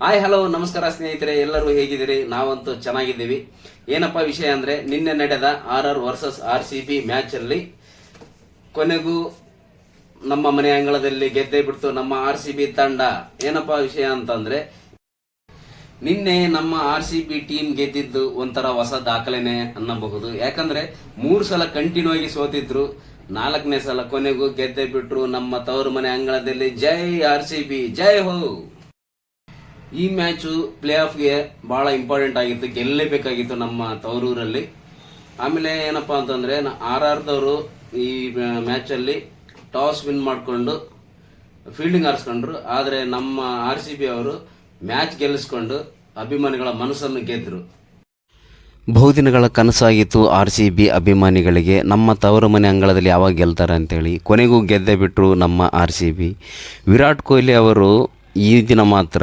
Hi hello ನಮಸ್ಕಾರ ಸ್ನೇಹಿತರೆ, ಎಲ್ಲರೂ ಹೇಗಿದ್ದೀರಿ? ನಾವಂತೂ ಚೆನ್ನಾಗಿದ್ದೀವಿ. ಏನಪ್ಪಾ ವಿಷಯ ಅಂದ್ರೆ, ನಿನ್ನೆ ನಡೆದ R R versus R C B match ಅಲ್ಲಿ ಕೊನೆಗೂ ನಮ್ಮ ಮನೆ ಅಂಗಳದಲ್ಲಿ ಗೆದ್ದೇ ಬಿಡ್ತು ನಮ್ಮ ಆರ್ ಸಿ ಬಿ ತಂಡ. ಏನಪ್ಪಾ ವಿಷಯ ಅಂತಂದ್ರೆ, ನಿನ್ನೆ ನಮ್ಮ ಆರ್ ಸಿ ಬಿ ಟೀಮ್ ಗೆದ್ದಿದ್ದು ಒಂಥರ ಹೊಸ ದಾಖಲೆನೆ ಅನ್ನಬಹುದು. ಯಾಕಂದ್ರೆ, ಮೂರು ಸಲ ಕಂಟಿನ್ಯೂ ಆಗಿ ಸೋತಿದ್ರು, ನಾಲ್ಕನೇ ಸಲ ಕೊನೆಗೂ ಗೆದ್ದೆ ಬಿಟ್ರು ನಮ್ಮ ತವರು ಮನೆ ಅಂಗಳದಲ್ಲಿ ಜೈ ಆರ್ ಸಿ ಬಿ, ಜೈ ಹೋ! ಈ ಮ್ಯಾಚು ಪ್ಲೇ ಆಫ್ಗೆ ಬಹಳ ಇಂಪಾರ್ಟೆಂಟ್ ಆಗಿತ್ತು, ಗೆಲ್ಲಲೇಬೇಕಾಗಿತ್ತು ನಮ್ಮ ತವರೂರಲ್ಲಿ. ಆಮೇಲೆ ಏನಪ್ಪ ಅಂತಂದ್ರೆ ಆರ್ ಆರ್ದವರು ಈ ಮ್ಯಾಚ್ ಅಲ್ಲಿ ಟಾಸ್ ವಿನ್ ಮಾಡಿಕೊಂಡು, ಫೀಲ್ಡಿಂಗ್ ಆರಿಸ್ಕೊಂಡ್ರು. ಆದರೆ ನಮ್ಮ ಆರ್ ಸಿ ಬಿ ಅವರು ಮ್ಯಾಚ್ ಗೆಲ್ಲಿಸ್ಕೊಂಡು ಅಭಿಮಾನಿಗಳ ಮನಸ್ಸನ್ನು ಗೆದ್ರು ಬಹುದಿನಗಳ ಕನಸಾಗಿತ್ತು ಆರ್ ಸಿ ಬಿ ಅಭಿಮಾನಿಗಳಿಗೆ. ನಮ್ಮ ತವರು ಮನೆ ಅಂಗಳದಲ್ಲಿ ಯಾವಾಗ ಗೆಲ್ತಾರೆ ಅಂತೇಳಿ ಕೊನೆಗೂ ಗೆದ್ದೇ ಬಿಟ್ಟರು ನಮ್ಮ R C B. Virat Kohli ಅವರು ಈ ದಿನ ಮಾತ್ರ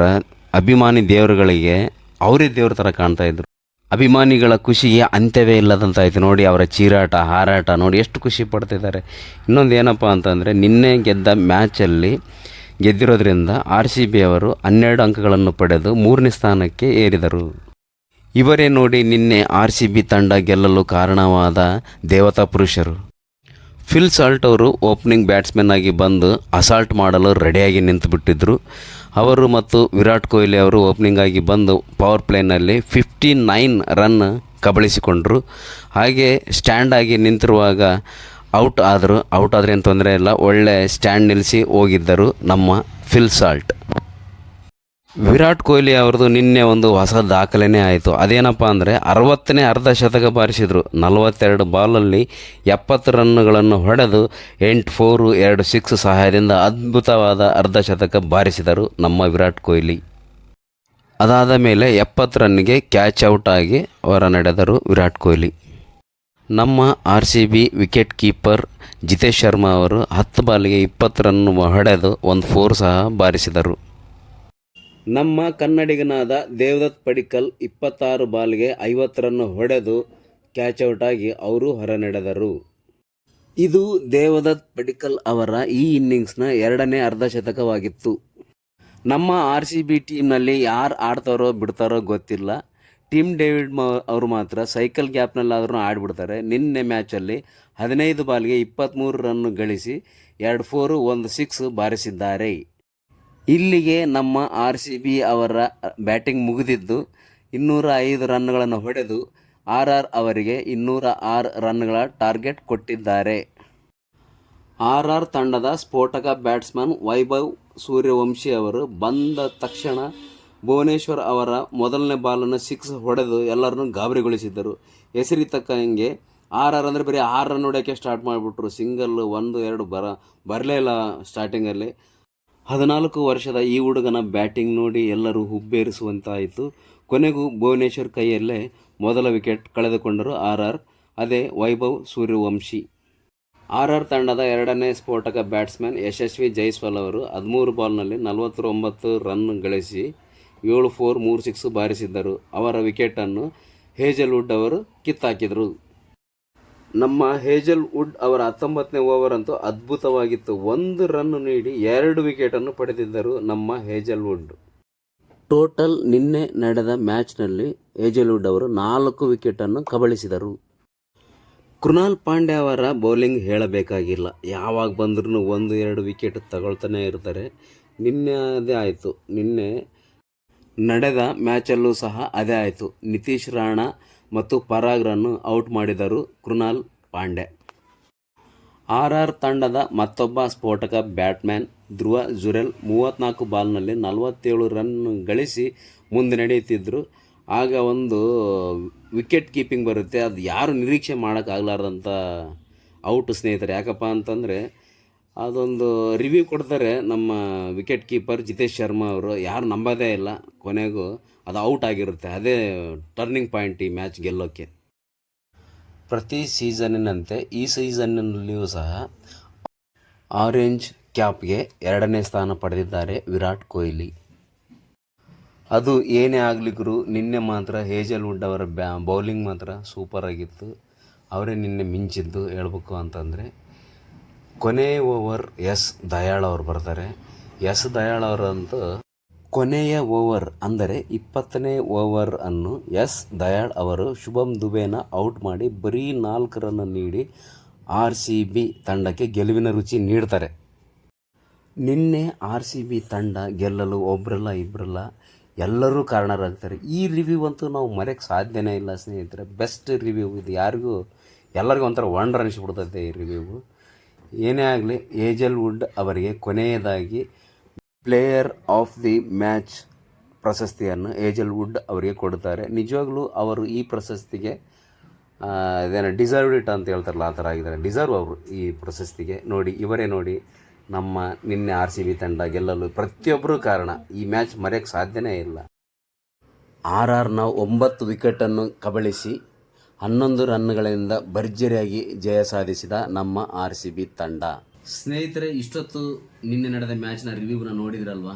ಅಭಿಮಾನಿ ದೇವರುಗಳಿಗೆ ಅವರೇ ದೇವ್ರ ಥರ ಕಾಣ್ತಾ ಇದ್ರು. ಅಭಿಮಾನಿಗಳ ಖುಷಿಗೆ ಅಂತ್ಯವೇ ಇಲ್ಲದಂತಾಯ್ತು ನೋಡಿ ಅವರ ಚೀರಾಟ, ಹಾರಾಟ, ನೋಡಿ ಎಷ್ಟು ಖುಷಿ ಪಡ್ತಿದ್ದಾರೆ. ಇನ್ನೊಂದು ಏನಪ್ಪ ಅಂತಂದರೆ, ನಿನ್ನೆ ಗೆದ್ದ ಮ್ಯಾಚಲ್ಲಿ ಗೆದ್ದಿರೋದ್ರಿಂದ ಆರ್ ಸಿ ಬಿ ಅವರು ಹನ್ನೆರಡು ಅಂಕಗಳನ್ನು ಪಡೆದು ಮೂರನೇ ಸ್ಥಾನಕ್ಕೆ ಏರಿದರು. ಇವರೇ ನೋಡಿ ನಿನ್ನೆ ಆರ್ ಸಿ ಬಿ ತಂಡ ಗೆಲ್ಲಲು ಕಾರಣವಾದ ದೇವತಾ ಪುರುಷರು. ಫಿಲ್ ಸಾಲ್ಟ್ ಅವರು ಓಪನಿಂಗ್ ಬ್ಯಾಟ್ಸ್ಮನ್ ಆಗಿ ಬಂದು ಅಸಾಲ್ಟ್ ಮಾಡಲು ರೆಡಿಯಾಗಿ ನಿಂತುಬಿಟ್ಟಿದ್ರು. ಅವರು ಮತ್ತು ವಿರಾಟ್ ಕೊಹ್ಲಿ ಅವರು ಓಪನಿಂಗ್ ಆಗಿ ಬಂದು ಪವರ್ ಪ್ಲೇನಲ್ಲಿ ಫಿಫ್ಟಿ ನೈನ್ ರನ್ ಕಬಳಿಸಿಕೊಂಡರು. ಹಾಗೆ ಸ್ಟ್ಯಾಂಡ್ ಆಗಿ ನಿಂತಿರುವಾಗ ಔಟ್ ಆದರು. ಔಟ್ ಆದರೆ ಏನು ತೊಂದರೆ ಇಲ್ಲ. ಒಳ್ಳೆ ಸ್ಟ್ಯಾಂಡ್ ನಿಲ್ಲಿಸಿ ಹೋಗಿದ್ದರು ನಮ್ಮ ಫಿಲ್ ಸಾಲ್ಟ್ ವಿರಾಟ್ ಕೊಹ್ಲಿ ಅವ್ರದ್ದು ನಿನ್ನೆ ಒಂದು ಹೊಸ ದಾಖಲೆನೇ ಆಯಿತು. ಅದೇನಪ್ಪ ಅಂದರೆ ಅರವತ್ತನೇ ಅರ್ಧ ಶತಕ ಬಾರಿಸಿದರು. ನಲವತ್ತೆರಡು ಬಾಲಲ್ಲಿ ಎಪ್ಪತ್ತು ರನ್ನುಗಳನ್ನು ಹೊಡೆದು ಎಂಟು ಫೋರು, ಎರಡು ಸಿಕ್ಸ್ ಸಹಾಯದಿಂದ ಅದ್ಭುತವಾದ ಅರ್ಧ ಶತಕ ಬಾರಿಸಿದರು ನಮ್ಮ ವಿರಾಟ್ ಕೊಹ್ಲಿ. ಅದಾದ ಮೇಲೆ ಎಪ್ಪತ್ತು ರನ್ಗೆ ಕ್ಯಾಚ್ ಔಟ್ ಆಗಿ ಹೊರ ನಡೆದರು ವಿರಾಟ್ ಕೊಹ್ಲಿ. ನಮ್ಮ R C B wicket keeper Jitesh Sharma ಅವರು ಹತ್ತು ಬಾಲಿಗೆ ಇಪ್ಪತ್ತು ರನ್ ಹೊಡೆದು ಒಂದು ಫೋರ್ ಸಹ ಬಾರಿಸಿದರು. ನಮ್ಮ ಕನ್ನಡಿಗನಾದ ದೇವದತ್ ಪಡಿಕಲ್ ಇಪ್ಪತ್ತಾರು ಬಾಲ್ಗೆ ಐವತ್ತು ರನ್ ಹೊಡೆದು ಕ್ಯಾಚ್ ಔಟ್ ಆಗಿ ಅವರು ಹೊರನಡೆದರು. ಇದು ದೇವದತ್ ಪಡಿಕಲ್ ಅವರ ಈ ಇನ್ನಿಂಗ್ಸ್ನ ಎರಡನೇ ಅರ್ಧಶತಕವಾಗಿತ್ತು ನಮ್ಮ ಆರ್ ಸಿ ಬಿ ಟೀಮ್ನಲ್ಲಿ ಯಾರು ಆಡ್ತಾರೋ ಬಿಡ್ತಾರೋ ಗೊತ್ತಿಲ್ಲ. ಟಿಮ್ ಡೇವಿಡ್ ಅವರು ಮಾತ್ರ ಸೈಕಲ್ ಗ್ಯಾಪ್ನಲ್ಲಾದರೂ ಆಡಿಬಿಡ್ತಾರೆ. ನಿನ್ನೆ ಮ್ಯಾಚಲ್ಲಿ ಹದಿನೈದು ಬಾಲ್ಗೆ ಇಪ್ಪತ್ತ್ಮೂರು ರನ್ನು ಗಳಿಸಿ ಎರಡು ಫೋರು ಒಂದು ಸಿಕ್ಸ್ ಬಾರಿಸಿದ್ದಾರೆ. ಇಲ್ಲಿಗೆ ನಮ್ಮ ಆರ್ ಸಿ ಬಿ ಅವರ ಬ್ಯಾಟಿಂಗ್ ಮುಗಿದಿದ್ದು ಇನ್ನೂರ ಐದು ರನ್ಗಳನ್ನು ಹೊಡೆದು ಆರ್ ಆರ್ ಅವರಿಗೆ ಇನ್ನೂರ ಆರು ರನ್ಗಳ ಟಾರ್ಗೆಟ್ ಕೊಟ್ಟಿದ್ದಾರೆ. ಆರ್ ಆರ್ ತಂಡದ ಸ್ಫೋಟಕ ಬ್ಯಾಟ್ಸ್ಮನ್ ವೈಭವ್ ಸೂರ್ಯವಂಶಿ ಅವರು ಬಂದ ತಕ್ಷಣ ಭುವನೇಶ್ವರ್ ಅವರ ಮೊದಲನೇ ಬಾಲನ್ನು ಸಿಕ್ಸ್ ಹೊಡೆದು ಎಲ್ಲರನ್ನು ಗಾಬರಿಗೊಳಿಸಿದ್ದರು. ಹೆಸರಿ ತಕ್ಕಂಗೆ ಆರ್ ಆರ್ ಅಂದರೆ ಬರೀ ಆರು ರನ್ ಹೊಡೆಯೋಕ್ಕೆ ಸ್ಟಾರ್ಟ್ ಮಾಡಿಬಿಟ್ರು. ಸಿಂಗಲ್ ಒಂದು ಎರಡು ಬರ ಬರಲೇ ಇಲ್ಲ ಸ್ಟಾರ್ಟಿಂಗಲ್ಲಿ ಹದಿನಾಲ್ಕು ವರ್ಷದ ಈ ಹುಡುಗನ ಬ್ಯಾಟಿಂಗ್ ನೋಡಿ ಎಲ್ಲರೂ ಹುಬ್ಬೇರಿಸುವಂತಾಯಿತು. ಕೊನೆಗೂ ಭುವನೇಶ್ವರ್ ಕೈಯಲ್ಲೇ ಮೊದಲ ವಿಕೆಟ್ ಕಳೆದುಕೊಂಡರು ಆರ್ ಆರ್ ಅದೇ ವೈಭವ್ ಸೂರ್ಯವಂಶಿ. ಆರ್ ಆರ್ ತಂಡದ ಎರಡನೇ ಸ್ಫೋಟಕ ಬ್ಯಾಟ್ಸ್ಮನ್ ಯಶಸ್ವಿ ಜೈಸ್ವಾಲ್ ಅವರು ಹದಿಮೂರು ಬಾಲ್ನಲ್ಲಿ ನಲವತ್ತೊಂಬತ್ತು ರನ್ ಗಳಿಸಿ ಏಳು ಫೋರ್ ಮೂರು ಸಿಕ್ಸ್ ಬಾರಿಸಿದ್ದರು. ಅವರ ವಿಕೆಟನ್ನು ಹೇಜಲ್ವುಡ್ ಅವರು ಕಿತ್ತಾಕಿದರು. ನಮ್ಮ ಹೇಜಲ್ ವುಡ್ ಅವರ ಹತ್ತೊಂಬತ್ತನೇ ಓವರ್ ಅಂತೂ ಅದ್ಭುತವಾಗಿತ್ತು. ಒಂದು ರನ್ ನೀಡಿ ಎರಡು ವಿಕೆಟನ್ನು ಪಡೆದಿದ್ದರು ನಮ್ಮ ಹೇಜಲ್ ವುಡ್. ಟೋಟಲ್ ನಿನ್ನೆ ನಡೆದ ಮ್ಯಾಚ್ನಲ್ಲಿ ಹೇಜಲ್ವುಡ್ ಅವರು ನಾಲ್ಕು ವಿಕೆಟನ್ನು ಕಬಳಿಸಿದರು. ಕೃಣಾಲ್ ಪಾಂಡ್ಯ ಅವರ ಬೌಲಿಂಗ್ ಹೇಳಬೇಕಾಗಿಲ್ಲ. ಯಾವಾಗ ಬಂದ್ರೂ ಒಂದು, ಎರಡು ವಿಕೆಟ್ ತಗೊಳ್ತಾನೆ ಇರ್ತಾರೆ. ನಿನ್ನೆ ಅದೇ ಆಯಿತು. ನಿನ್ನೆ ನಡೆದ ಮ್ಯಾಚಲ್ಲೂ ಸಹ ಅದೇ ಆಯಿತು. ನಿತೀಶ್ ರಾಣಾ ಮತ್ತು ಪರಾಗ್ರನ್ನು ಔಟ್ ಮಾಡಿದರು ಕೃನಾಲ್ ಪಾಂಡೆ. ಆರ್ ಆರ್ ತಂಡದ ಮತ್ತೊಬ್ಬ ಸ್ಫೋಟಕ ಬ್ಯಾಟ್ಮ್ಯಾನ್ ಧ್ರುವ ಜುರೆಲ್ ಮೂವತ್ತ್ನಾಲ್ಕು ಬಾಲ್ನಲ್ಲಿ ನಲವತ್ತೇಳು ರನ್ ಗಳಿಸಿ ಮುಂದೆ ನಡೆಯುತ್ತಿದ್ದರು. ಆಗ ಒಂದು ವಿಕೆಟ್ ಕೀಪಿಂಗ್ ಬರುತ್ತೆ, ಅದು ಯಾರು ನಿರೀಕ್ಷೆ ಮಾಡೋಕ್ಕಾಗಲಾರ್ದಂಥ ಔಟ್ ಸ್ನೇಹಿತರೆ. ಯಾಕಪ್ಪ ಅಂತಂದರೆ, ಅದೊಂದು ರಿವ್ಯೂ ಕೊಡ್ತಾರೆ ನಮ್ಮ ವಿಕೆಟ್ ಕೀಪರ್ ಜಿತೇಶ್ ಶರ್ಮಾ ಅವರು. ಯಾರು ನಂಬೋದೇ ಇಲ್ಲ. ಕೊನೆಗೂ ಅದು ಔಟ್ ಆಗಿರುತ್ತೆ. ಅದೇ ಟರ್ನಿಂಗ್ ಪಾಯಿಂಟ್ ಈ ಮ್ಯಾಚ್ ಗೆಲ್ಲೋಕ್ಕೆ ಪ್ರತಿ ಸೀಸನ್ನಿನಂತೆ ಈ ಸೀಸನ್ನಲ್ಲಿಯೂ ಸಹ ಆರೆಂಜ್ ಕ್ಯಾಪ್ಗೆ ಎರಡನೇ ಸ್ಥಾನ ಪಡೆದಿದ್ದಾರೆ ವಿರಾಟ್ ಕೊಹ್ಲಿ. ಅದು ಏನೇ ಆಗಲಿಕ್ಕೂ ನಿನ್ನೆ ಮಾತ್ರ ಹೇಜಲ್ವುಡ್ ಅವರ ಬ್ಯಾ ಬೌಲಿಂಗ್ ಮಾತ್ರ ಸೂಪರ್ ಆಗಿತ್ತು. ಅವರೇ ನಿನ್ನೆ ಮಿಂಚಿದ್ದು ಹೇಳ್ಬೇಕು ಅಂತಂದರೆ, ಕೊನೆ ಓವರ್ ಎಸ್ ದಯಾಳ್ ಅವರು ಬರ್ತಾರೆ. ಎಸ್ ದಯಾಳ್ ಅವರಂತೂ ಕೊನೆಯ ಓವರ್ ಅಂದರೆ ಇಪ್ಪತ್ತನೇ ಓವರ್ ಅನ್ನು ಎಸ್ ದಯಾಳ್ ಅವರು ಶುಭಂ ದುಬೆನ ಔಟ್ ಮಾಡಿ ಬರೀ ನಾಲ್ಕು ರನ್ ನೀಡಿ ಆರ್ ಸಿ ಬಿ ತಂಡಕ್ಕೆ ಗೆಲುವಿನ ರುಚಿ ನೀಡ್ತಾರೆ. ನಿನ್ನೆ ಆರ್ ಸಿ ಬಿ ತಂಡ ಗೆಲ್ಲಲು ಒಬ್ರಲ್ಲ ಇಬ್ಬರಲ್ಲ ಎಲ್ಲರೂ ಕಾರಣರಾಗ್ತಾರೆ. ಈ ರಿವ್ಯೂ ಅಂತೂ ನಾವು ಮರೆಯೋಕ್ಕೆ ಸಾಧ್ಯನೇ ಇಲ್ಲ ಸ್ನೇಹಿತರೆ. ಬೆಸ್ಟ್ ರಿವ್ಯೂ ಇದು. ಯಾರಿಗೂ ಎಲ್ಲರಿಗೂ ಒಂಥರ ವಂಡರ್ ಅನಿಸ್ಬಿಡ್ತೈತೆ ಈ ರಿವ್ಯೂ. ಏನೇ ಆಗಲಿ ಏಜಲ್ ವುಡ್ ಅವರಿಗೆ ಕೊನೆಯದಾಗಿ ಪ್ಲೇಯರ್ ಆಫ್ ದಿ ಮ್ಯಾಚ್ ಪ್ರಶಸ್ತಿಯನ್ನು ಏಜಲ್ ವುಡ್ ಅವರಿಗೆ ಕೊಡ್ತಾರೆ ನಿಜವಾಗ್ಲೂ ಅವರು ಈ ಪ್ರಶಸ್ತಿಗೆ ಇದೇನು ಡಿಸರ್ವ್ಡ್ ಇಟ್ ಅಂತ ಹೇಳ್ತಾರಲ್ಲ, ಆ ಥರ ಆಗಿದ್ದಾರೆ. ಡಿಸರ್ವ್ ಅವರು ಈ ಪ್ರಶಸ್ತಿಗೆ. ನೋಡಿ, ಇವರೇ ನೋಡಿ, ನಮ್ಮ ನಿನ್ನೆ ಆರ್ ಸಿ ಬಿ ತಂಡ ಗೆಲ್ಲಲು ಪ್ರತಿಯೊಬ್ಬರೂ ಕಾರಣ. ಈ ಮ್ಯಾಚ್ ಮರೆಯೋಕ್ಕೆ ಸಾಧ್ಯನೇ ಇಲ್ಲ. ಆರ್ ಆರ್ನ ಒಂಬತ್ತು ವಿಕೆಟನ್ನು ಕಬಳಿಸಿ ಹನ್ನೊಂದು ರನ್ಗಳಿಂದ ಭರ್ಜರಿಯಾಗಿ ಜಯ ಸಾಧಿಸಿದ ನಮ್ಮ ಆರ್ ಸಿ ಬಿ ತಂಡ. ಸ್ನೇಹಿತರೆ, ಇಷ್ಟೊತ್ತು ನಿನ್ನೆ ನಡೆದ ಮ್ಯಾಚ್ನ ರಿವ್ಯೂನ ನೋಡಿದ್ರಲ್ವಾ?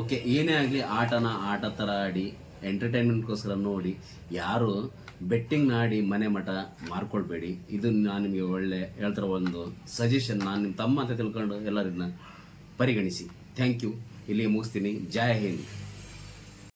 ಓಕೆ, ಏನೇ ಆಗಲಿ ಆಟನ ಆಟ ಥರ ಆಡಿ, ಎಂಟರ್ಟೈನ್ಮೆಂಟ್ಗೋಸ್ಕರ ನೋಡಿ, ಯಾರು ಬೆಟ್ಟಿಂಗ್ ಆಡಿ ಮನೆ ಮಠ ಮಾರ್ಕೊಳ್ಬೇಡಿ. ಇದು ನಾನು ನಿಮಗೆ ಒಳ್ಳೆ ಹೇಳ್ತಿರೋ ಒಂದು ಸಜೆಷನ್ ನಾನು ನಿಮ್ಮ ತಮ್ಮ ಅಂತ ತಿಳ್ಕೊಂಡು ಎಲ್ಲರನ್ನ ಪರಿಗಣಿಸಿ. ಥ್ಯಾಂಕ್ ಯು ಇಲ್ಲಿಗೆ ಮುಗಿಸ್ತೀನಿ. ಜಯ ಹಿಂದ್.